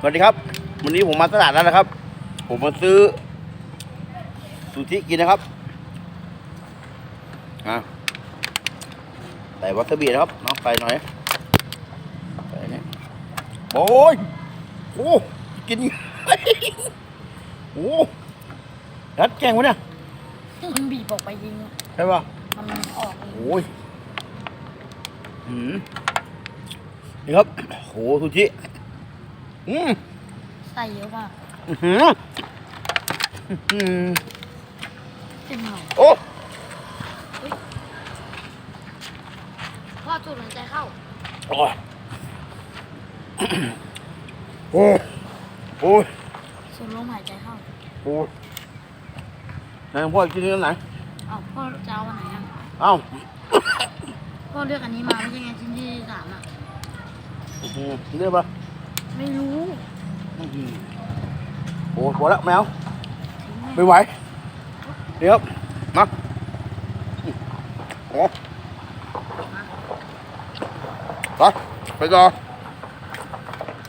สวัสดีครับ วันนี้ผมมาตลาดแล้วนะครับ ผมมาซื้อสุชิกินนะครับอะใส่วาซาบินะครับเนาะใส่หน่อยใส่เนี่ยโอ้ยโอ้กินโอ้รัดแกงวะเนี่ยมันบีบออกไปยิงอะใช่ป่ะมันออกเองโอ้ยหืมนี่ครับโหสุชิ อืมใส่เยอะมากอื้อหืออื้อหือเต็มหน่อยโอ้พ่อสูดหายใจเข้าโอ้ยโอ้ยโอ้ยสูดลมหายใจเข้าโอ้ยไหนพ่อกินที่ไหนเอาพ่อจะเอาอันไหนอะเอ้าพ่อเลือกอันนี้มาไม่ใช่ไงชิ้นที่สามอะอื้อหือเรียกปะ ไม่รู้อื้อหือโอ้ยพอแล้วแมวทิ้งแม่ไม่ไหว เดี๋ยวมาโอ้ไปไปต่อ